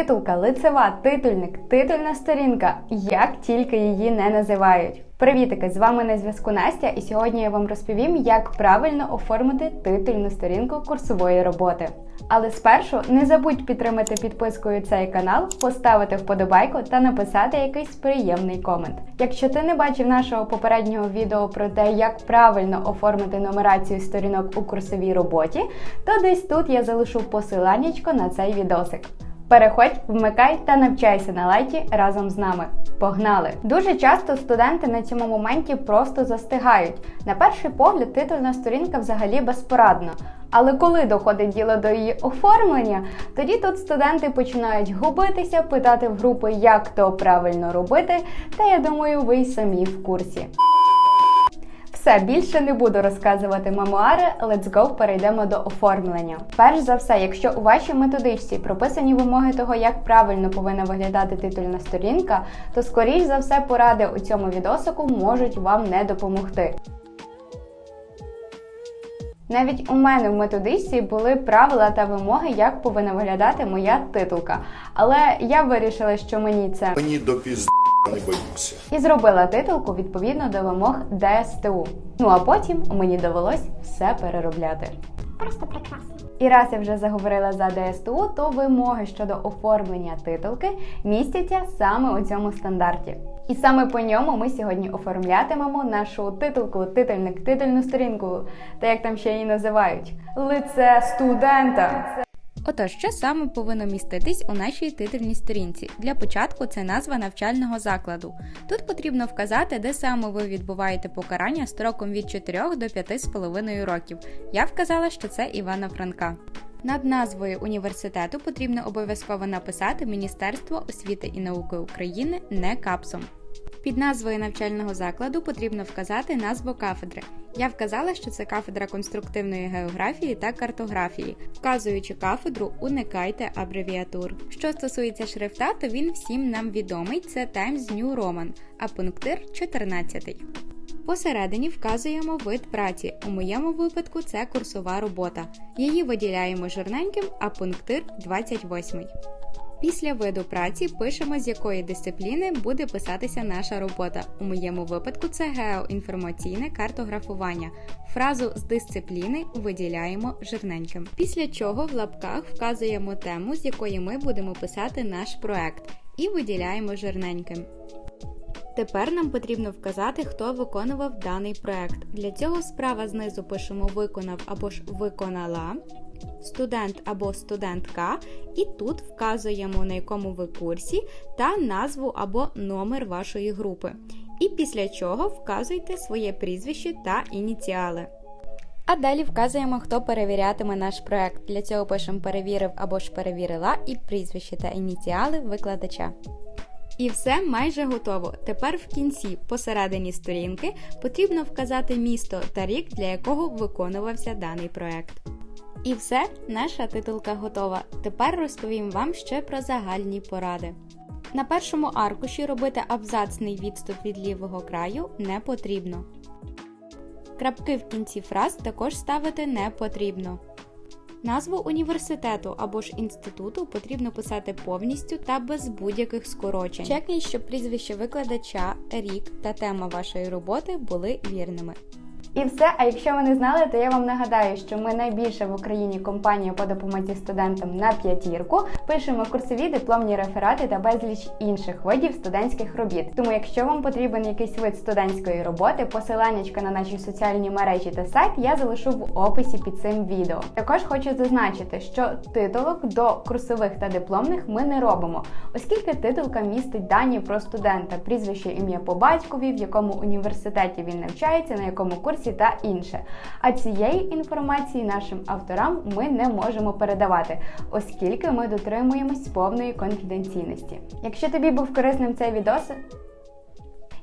Титулка, лицева, титульник, титульна сторінка, як тільки її не називають. Привітики! З вами на зв'язку Настя, і сьогодні я вам розповім, як правильно оформити титульну сторінку курсової роботи. Але спершу не забудь підтримати підпискою цей канал, поставити вподобайку та написати якийсь приємний комент. Якщо ти не бачив нашого попереднього відео про те, як правильно оформити нумерацію сторінок у курсовій роботі, то десь тут я залишу посиланнячко на цей відосик. Переходь, вмикай та навчайся на лайті разом з нами. Погнали! Дуже часто студенти на цьому моменті просто застигають. На перший погляд, титульна сторінка взагалі безпорадна. Але коли доходить діло до її оформлення, тоді тут студенти починають губитися, питати в групи, як то правильно робити. Та я думаю, ви й самі в курсі. Все, більше не буду розказувати мемуари. Let's go, перейдемо до оформлення. Перш за все, якщо у вашій методичці прописані вимоги того, як правильно повинна виглядати титульна сторінка, то скоріш за все поради у цьому відосику можуть вам не допомогти. Навіть у мене в методичці були правила та вимоги, як повинна виглядати моя титулка. Але я вирішила, що мені це Мені до пізд не боюся. і зробила титулку відповідно до вимог ДСТУ. Ну а потім мені довелось все переробляти. Просто прекрасно. І раз я вже заговорила за ДСТУ, то вимоги щодо оформлення титулки містяться саме у цьому стандарті. І саме по ньому ми сьогодні оформлятимемо нашу титулку, титульник, титульну сторінку, та як там ще її називають, лице студента. Отож, що саме повинно міститись у нашій титульній сторінці? Для початку це назва навчального закладу. Тут потрібно вказати, де саме ви відбуваєте покарання строком від 4 до 5,5 років. Я вказала, що це Івана Франка. Над назвою університету потрібно обов'язково написати Міністерство освіти і науки України не капсом. Під назвою навчального закладу потрібно вказати назву кафедри. Я вказала, що це кафедра конструктивної географії та картографії. Вказуючи кафедру, уникайте абревіатур. Що стосується шрифта, то він всім нам відомий. Це Times New Roman, а пунктир 14. Посередині вказуємо вид праці. У моєму випадку це курсова робота. Її виділяємо жирненьким, а пунктир 28. Після виду праці пишемо, з якої дисципліни буде писатися наша робота. У моєму випадку це геоінформаційне картографування. Фразу з дисципліни виділяємо жирненьким. Після чого в лапках вказуємо тему, з якої ми будемо писати наш проект, і виділяємо жирненьким. Тепер нам потрібно вказати, хто виконував даний проект. Для цього справа знизу пишемо виконав або ж виконала, студент або студентка, і тут вказуємо на якому ви курсі та назву або номер вашої групи. І після чого вказуйте своє прізвище та ініціали. А далі вказуємо, хто перевірятиме наш проект. Для цього пишемо перевірив або ж перевірила і прізвище та ініціали викладача. І все майже готово. Тепер в кінці, посередині сторінки, потрібно вказати місто та рік, для якого виконувався даний проект. І все, наша титулка готова. Тепер розповім вам ще про загальні поради. На першому аркуші робити абзацний відступ від лівого краю не потрібно. Крапки в кінці фраз також ставити не потрібно. Назву університету або ж інституту потрібно писати повністю та без будь-яких скорочень. Чекніть, щоб прізвище викладача, рік та тема вашої роботи були вірними. І все. А якщо ви не знали, то я вам нагадаю, що ми найбільша в Україні компанія по допомозі студентам на п'ятірку. Пишемо курсові дипломні реферати та безліч інших видів студентських робіт. Тому, якщо вам потрібен якийсь вид студентської роботи, посиланнячка на наші соціальні мережі та сайт я залишу в описі під цим відео. Також хочу зазначити, що титулок до курсових та дипломних ми не робимо, оскільки титулка містить дані про студента, прізвище ім'я по батькові, в якому університеті він навчається, на якому курсі та інше. А цієї інформації нашим авторам ми не можемо передавати, оскільки ми дотримуємось повної конфіденційності. Якщо тобі був корисним цей відос.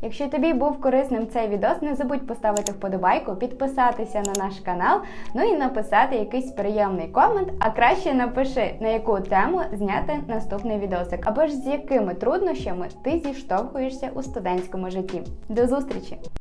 Якщо тобі був корисним цей відос, не забудь поставити вподобайку, підписатися на наш канал, ну і написати якийсь приємний комент, а краще напиши, на яку тему зняти наступний відосик, або ж з якими труднощами ти зіштовхуєшся у студентському житті. До зустрічі!